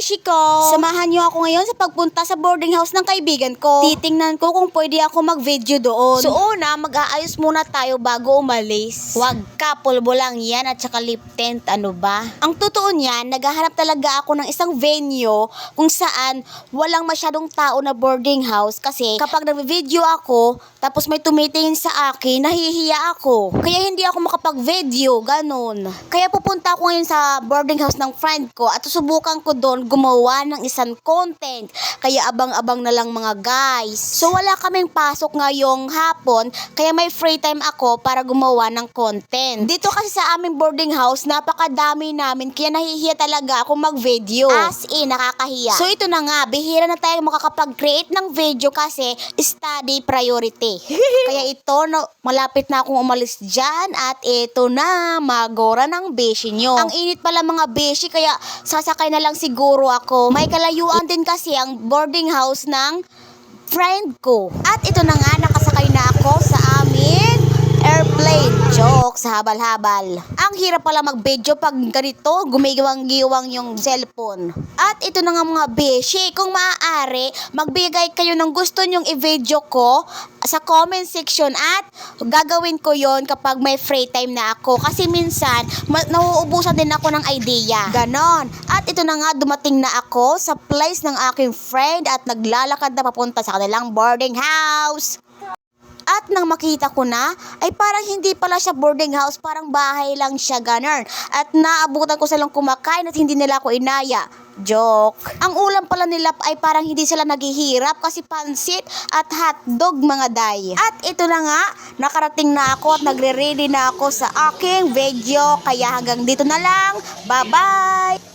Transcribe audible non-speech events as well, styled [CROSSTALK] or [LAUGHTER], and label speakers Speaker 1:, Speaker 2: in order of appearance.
Speaker 1: beshi ko! Samahan niyo ako ngayon sa pagpunta sa boarding house ng kaibigan ko. Titingnan ko kung pwede ako mag-video doon. So una, mag-aayos muna tayo bago umalis. Wag ka, pulbo lang yan at saka lip tint, ano ba? Ang totoo niyan, naghahanap talaga ako ng isang venue kung saan walang masyadong tao na boarding house kasi kapag nag-video ako, tapos may tumitingin sa akin, nahihiya ako. Kaya hindi ako makapag-video, ganun. Kaya pupunta ako ngayon sa boarding house ng friend ko at susubukan ko doon gumawa ng isang content. Kaya abang-abang na lang mga guys. So wala kaming pasok ngayong hapon, kaya may free time ako para gumawa ng content. Dito kasi sa aming boarding house, napakadami namin kaya nahihiya talaga ako mag-video. As in, nakakahiya. So ito na nga, bihira na tayo makakapag-create ng video kasi study priority. [LAUGHS] kaya ito, no, malapit na akong umalis dyan at ito na, magora ng beshi nyo. Ang init pala mga beshi, kaya sasakay na lang siguro ako. May kalayuan din kasi ang boarding house ng friend ko. At ito na nga, nakasakay na ako sa sa habal-habal. Ang hirap pala mag-video pag ganito, gumigiwang-giwang yung cellphone. At ito na nga mga beshi, kung maaari, magbigay kayo ng gusto nyong i-video ko sa comment section at gagawin ko yon kapag may free time na ako. Kasi minsan, nauubusan din ako ng idea. Ganon. At ito na nga, dumating na ako sa place ng aking friend at naglalakad na papunta sa kanilang boarding house. At nang makita ko na, ay parang hindi pala siya boarding house, parang bahay lang siya ganun. At naabutan ko silang kumakain at hindi nila ako inaya. Joke. Ang ulam pala nila ay parang hindi sila naghihirap kasi pansit at hotdog mga day. At ito na nga, nakarating na ako at nagre-ready na ako sa aking video. Kaya hanggang dito na lang. Bye-bye!